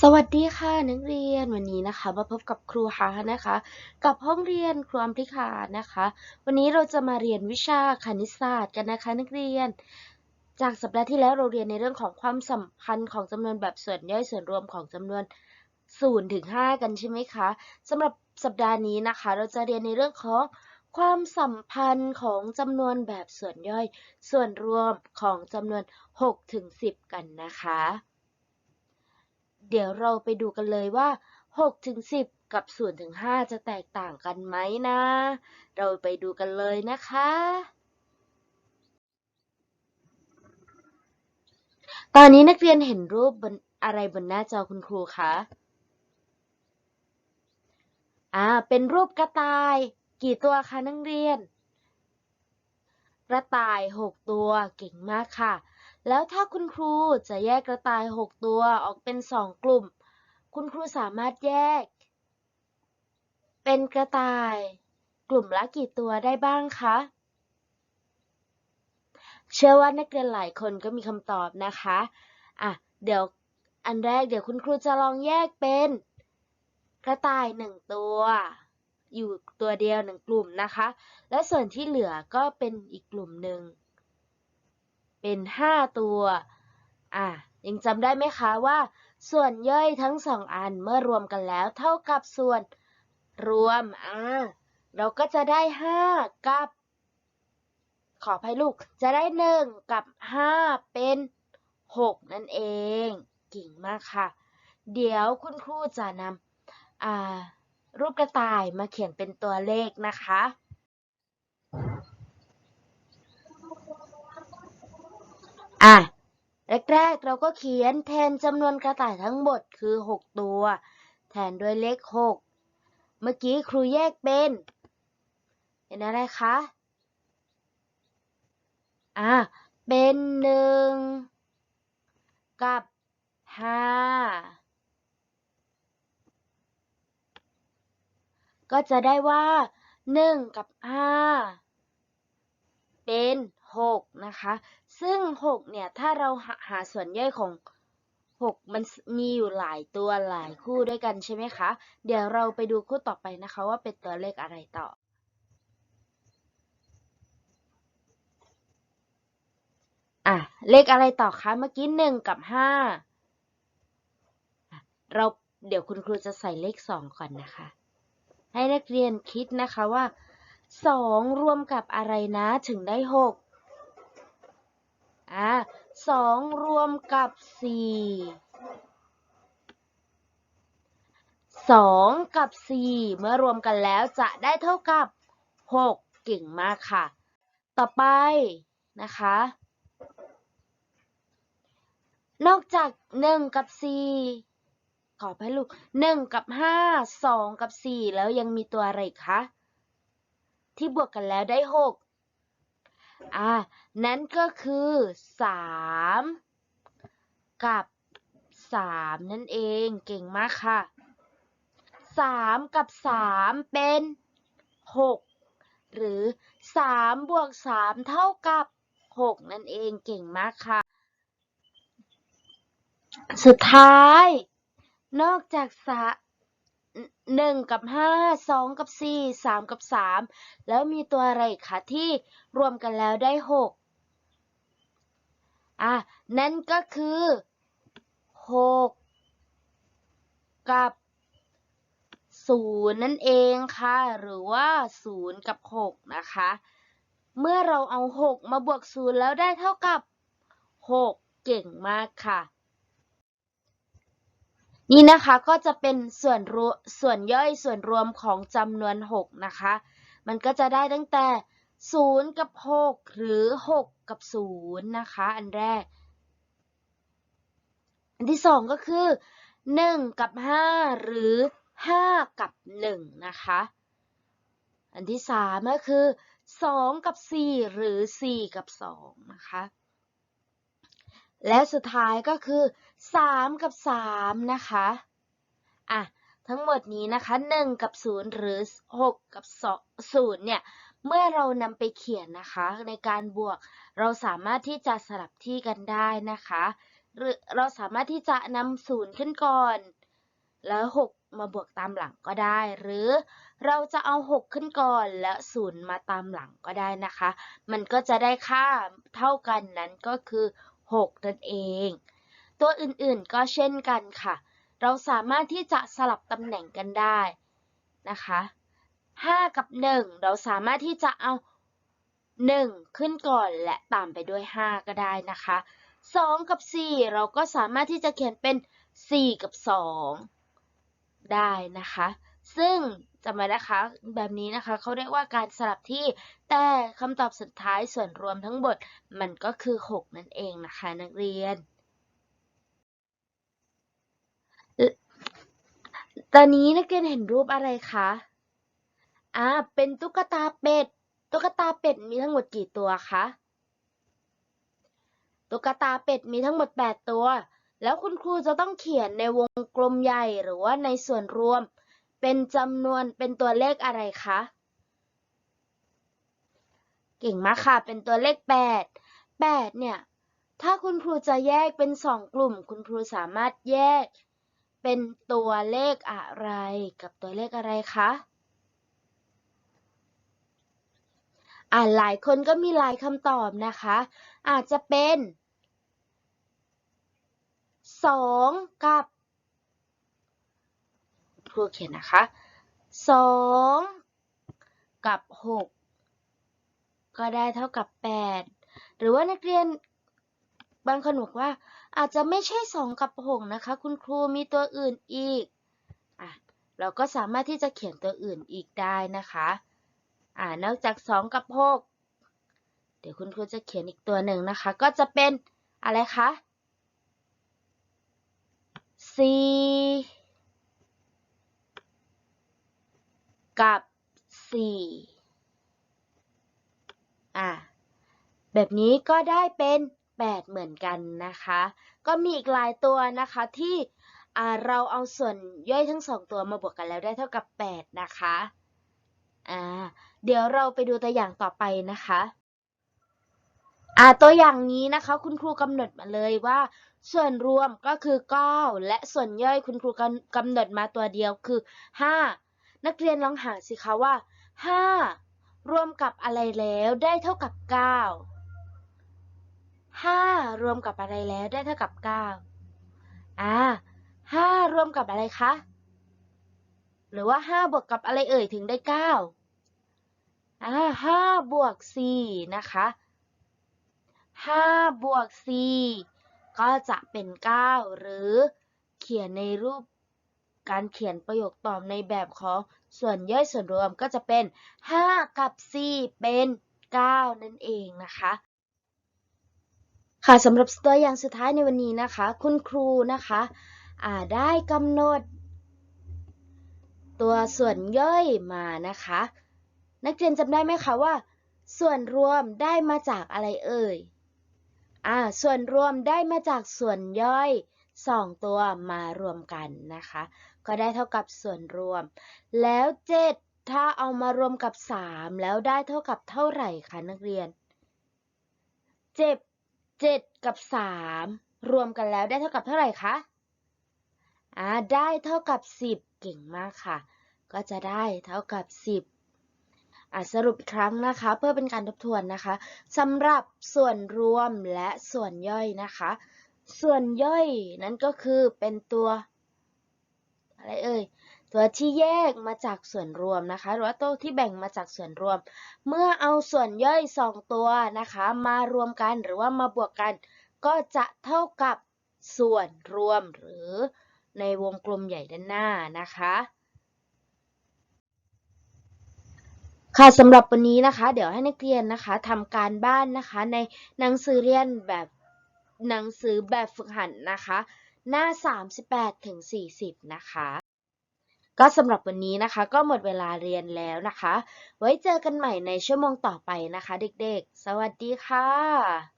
สวัสดีค่ะนักเรียนวันนี้นะคะมาพบกับครูฮานะคะ กับห้องเรียนครูอัมพิคานะคะ วันนี้เราจะมาเรียนวิชาคณิตศาสตร์กันนะคะ นักเรียน จากสัปดาห์ที่แล้วเราเรียนในเรื่องของความสัมพันธ์ของจำนวนแบบส่วนย่อยส่วนรวมของจำนวน0ถึง5กันใช่ไหมคะสำหรับสัปดาห์นี้นะคะ เราจะเรียนในเรื่องของความสัมพันธ์ของจำนวนแบบส่วนย่อย ส่วนรวมของจำนวน6ถึง10 กันนะคะ เดี๋ยวเราไปดูกันเลยว่า 6 ถึง 10 กับ0ถึง 5 จะแตกต่างกันไหมนะ เราไปดูกันเลยนะคะ ตอนนี้นักเรียนเห็นรูปบนอะไรบนหน้าจอคุณครูคะอ่า เป็นรูปกระต่าย กี่ตัวคะนักเรียน กระต่าย 6 ตัว เก่งมากค่ะ แล้วถ้าคุณครูจะแยกกระต่าย 6 ตัวออกเป็น 2 กลุ่ม คุณครูสามารถแยก เป็นกระต่าย กลุ่มละกี่ตัวได้บ้างคะ เชื่อว่านักเรียนหลายคนก็มีคำตอบนะคะอะเดี๋ยวอันแรกเดี๋ยวคุณครูจะลองแยกเป็น กระต่ายหนึ่งตัว อยู่ตัวเดียวหนึ่งกลุ่มนะคะ และส่วนที่เหลือก็เป็นอีกกลุ่มหนึ่ง เป็นห้าตัว อะยังจำได้ไหมคะว่า ส่วนย่อยทั้งสองอันเมื่อรวมกันแล้วเท่ากับส่วนรวม อะเราก็จะได้ห้ากับ ขออภัยลูก จะได้หนึ่งกับห้าเป็นหกนั่นเองเก่งมากค่ะ เดี๋ยวคุณครูจะนำรูปกระต่ายมาเขียนเป็นตัวเลขนะคะ อะแรกๆ เราก็เขียนแทนจำนวนกระต่ายทั้งหมดคือ 6 ตัว แทนด้วยเลข 6 เมื่อกี้ครูแยกเป็น เป็นอะไรคะ อะ เป็นหนึ่งกับห้าก็จะได้ว่าหนึ่งกับห้าเป็น หกนะคะ ซึ่งหกเนี่ย ถ้าเราหาหาส่วนย่อยของหกมันมีอยู่หลายตัวหลายคู่ด้วยกันใช่ไหมคะ เดี๋ยวเราไปดูคู่ต่อไปนะคะว่าเป็นตัวเลขอะไรต่ออะเลขอะไรต่อคะเมื่อกี้หนึ่งกับห้าเราเดี๋ยวคุณครูจะใส่เลขสองก่อนนะคะ ให้นักเรียนคิดนะคะว่าสองรวมกับอะไรนะถึงได้หก อะสองรวมกับสี่สองกับสี่เมื่อรวมกันแล้วจะได้เท่ากับหกเก่งมากค่ะ ต่อไปนะคะ นอกจากหนึ่งกับสี่ขอให้ลูกหนึ่งกับห้าสองกับสี่แล้วยังมีตัวอะไรคะที่บวกกันแล้วได้หก อ่านั่นก็คือสามกับสามนั่นเองเก่งมากค่ะสามกับสามเป็นหกหรือสามบวกสามเท่ากับหกนั่นเองเก่งมากค่ะ สุดท้าย นอกจากสะ หนึ่งกับห้าสองกับสี่สามกับสามแล้วมีตัวอะไรคะที่รวมกันแล้วได้หกอะนั่นก็คือหกกับศูนย์นั่นเองค่ะ หรือว่าศูนย์กับหกนะคะ เมื่อเราเอาหกมาบวกศูนย์แล้วได้เท่ากับหกเก่งมากค่ะ นี่นะคะก็จะเป็นส่วนรวส่วนย่อยส่วนรวมของจำนวน 6 นะคะ มันก็จะได้ตั้งแต่ 0 กับ 6 หรือ 6 กับ 0 นะคะ อันแรก อันที่ 2 ก็คือ 1 กับ 5 หรือ 5 กับ 1 นะคะ อันที่ 3 ก็คือ 2 กับ 4 หรือ 4 กับ 2 นะคะและสุดท้ายก็คือ 3กับ3นะคะอะทั้งหมดนี้นะคะ1กับ0หรือ6กับ0เนี่ยเมื่อเรานำไปเขียนนะคะ ในการบวก เราสามารถที่จะสลับที่กันได้นะคะหรือเราสามารถที่จะนำศูนย์ขึ้นก่อน แล้วหกมาบวกตามหลังก็ได้ หรือเราจะเอาหกขึ้นก่อนแล้วศูนย์มาตามหลังก็ได้นะคะ มันก็จะได้ค่าเท่ากันนั้นก็คือหกนั่นเอง ตัวอื่นๆก็เช่นกันค่ะ เราสามารถที่จะสลับตำแหน่งกันได้นะคะ5 กับ 1 เราสามารถที่จะเอา 1 ขึ้นก่อนและตามไปด้วย 5 ก็ได้นะคะ 2 กับ 4 เราก็สามารถที่จะเขียนเป็น 4 กับ 2 ได้นะคะ ซึ่งจำไว้นะคะ แบบนี้นะคะเขาเรียกว่าการสลับที่ แต่คำตอบสุดท้ายส่วนรวมทั้งหมดมันก็คือ 6 นั่นเองนะคะ นักเรียน ตอนนี้นักเรียนเห็นรูปอะไรคะ อ่า เป็นตุ๊กตาเป็ด ตุ๊กตาเป็ดมีทั้งหมดกี่ตัวคะ ตุ๊กตาเป็ดมีทั้งหมด 8 ตัว แล้วคุณครูจะต้องเขียนในวงกลมใหญ่หรือว่าในส่วนรวม เป็นจำนวนเป็นตัวเลขอะไรคะ เก่งมากค่ะ เป็นตัวเลข 8 8 เนี่ย ถ้าคุณครูจะแยกเป็น 2 กลุ่ม คุณครูสามารถแยก เป็นตัวเลขอะไรกับตัวเลขอะไรคะอ่าหลายคนก็มีหลายคำตอบนะคะ อาจจะเป็นสองกับครูเขียนนะคะสองกับหกก็ได้เท่ากับแปดหรือว่านักเรียน บางคนบอกว่า อาจจะไม่ใช่สองกับหกนะคะ คุณครูมีตัวอื่นอีกอะเราก็สามารถที่จะเขียนตัวอื่นอีกได้นะคะอ่านอกจาก2กับ6เดี๋ยวคุณครูจะเขียนอีกตัวหนึ่งนะคะ ก็จะเป็นอะไรคะ4กับ4อะแบบนี้ก็ได้เป็น 8 เหมือนกันนะคะ ก็มีอีกหลายตัวนะคะที่เราเอาส่วนย่อยทั้งสองตัวมาบวกกันแล้วได้เท่ากับ 8 นะคะอ่าเดี๋ยวเราไปดูตัวอย่างต่อไปนะคะอ่าตัวอย่างนี้นะคะ คุณครูกำหนดมาเลยว่า ส่วนรวมก็คือ 9 และส่วนย่อยคุณครูกำกำหนดมาตัวเดียวคือ 5 นักเรียนลองหาสิคะว่า 5 รวมกับอะไรแล้วได้เท่ากับ 9 5 รวมกับอะไรแล้วได้เท่ากับ 9 อ่า5รวมกับอะไรคะ หรือว่า 5 บวกกับอะไรเอ่ยถึงได้ 9 อ่าห้าบวกสี่นะคะห้าบวกสี่ก็จะเป็นเก้าหรือเขียนในรูปการเขียนประโยคตอบในแบบของส่วนย่อยส่วนรวมก็จะเป็นห้ากับสี่เป็นเก้านั่นเองนะคะ ค่ะสำหรับตัวอย่างสุดท้ายในวันนี้นะคะ คุณครูนะคะอ่าได้กำหนด ตัวส่วนย่อยมานะคะ นักเรียนจำได้ไหมคะว่า ส่วนรวมได้มาจากอะไรเอ่ยอ่าส่วนรวมได้มาจากส่วนย่อยสองตัวมารวมกันนะคะ ก็ได้เท่ากับส่วนรวม แล้วเจ็ดถ้าเอามารวมกับสามแล้วได้เท่ากับเท่าไหร่คะนักเรียนเจ็ด เจ็ดกับสามรวมกันแล้วได้เท่ากับเท่าไหร่คะอ่าได้เท่ากับสิบเก่งมากค่ะ ก็จะได้เท่ากับสิบอะสรุปอีกครั้งนะคะ เพื่อเป็นการทบทวนนะคะสำหรับส่วนรวมและส่วนย่อยนะคะ ส่วนย่อยนั้นก็คือเป็นตัวอะไรเอ่ย ตัวที่แยกมาจากส่วนรวมนะคะ หรือว่าตัวที่แบ่งมาจากส่วนรวม เมื่อเอาส่วนย่อยสองตัวนะคะ มารวมกันหรือว่ามาบวกกัน ก็จะเท่ากับส่วนรวมหรือในวงกลมใหญ่ด้านหน้านะคะ ค่ะสำหรับวันนี้นะคะ เดี๋ยวให้นักเรียนนะคะทำการบ้านนะคะ ในหนังสือเรียนแบบหนังสือแบบฝึกหัดนะคะ หน้า 38ถึง40 นะคะ ก็สำหรับวันนี้นะคะ ก็หมดเวลาเรียนแล้วนะคะ ไว้เจอกันใหม่ในชั่วโมงต่อไปนะคะ เด็กๆ สวัสดีค่ะ